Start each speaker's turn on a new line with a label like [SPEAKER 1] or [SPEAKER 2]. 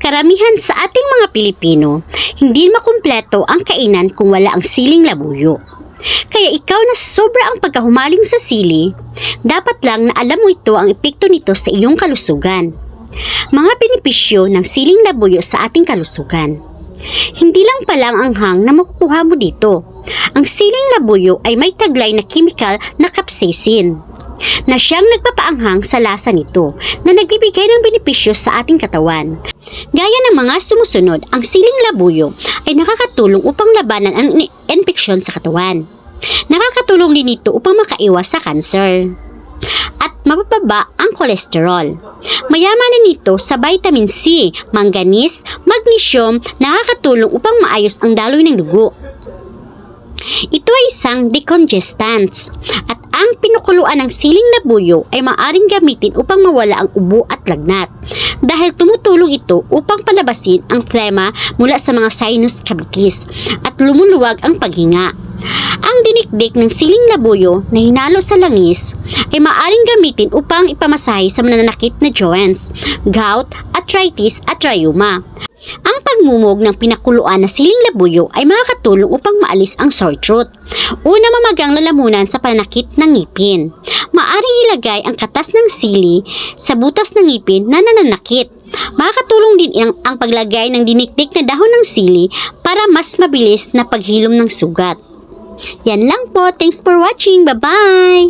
[SPEAKER 1] Karamihan sa ating mga Pilipino, hindi makumpleto ang kainan kung wala ang siling labuyo. Kaya ikaw na sobra ang pagkahumaling sa sili, dapat lang na alam mo ito ang epekto nito sa iyong kalusugan. Mga benepisyo ng siling labuyo sa ating kalusugan. Hindi lang pala ang anghang na makukuha mo dito. Ang siling labuyo ay may taglay na chemical na capsaicin na siyang nagpapaanghang sa lasa nito na nagbibigay ng benepisyo sa ating katawan. Gaya ng mga sumusunod, ang siling labuyo ay nakakatulong upang labanan ang in- infeksyon sa katawan. Nakakatulong din ito upang makaiwas sa kanser at mapapaba ang kolesterol. Mayaman din ito sa vitamin C, manganese, magnesium, nakakatulong upang maayos ang daloy ng dugo. Ito ay isang decongestant at ang pinukuluan ng siling labuyo ay maaring gamitin upang mawala ang ubo at lagnat dahil tumutulong ito upang palabasin ang flema mula sa mga sinus cavities at lumuluwag ang paghinga. Ang dinikdik ng siling labuyo na hinalo sa langis ay maaring gamitin upang ipamasahe sa mananakit na joints, gout, arthritis at rheuma. Ang pagmumog ng pinakuluan na siling labuyo ay makakatulong upang maalis ang sore throat. Una mamagang lalamunan sa pananakit ng ngipin. Maaring ilagay ang katas ng sili sa butas ng ngipin na nananakit. Makakatulong din ang, ang paglagay ng dinikdik na dahon ng sili para mas mabilis na paghilom ng sugat. Yan lang po. Thanks for watching. Bye-bye!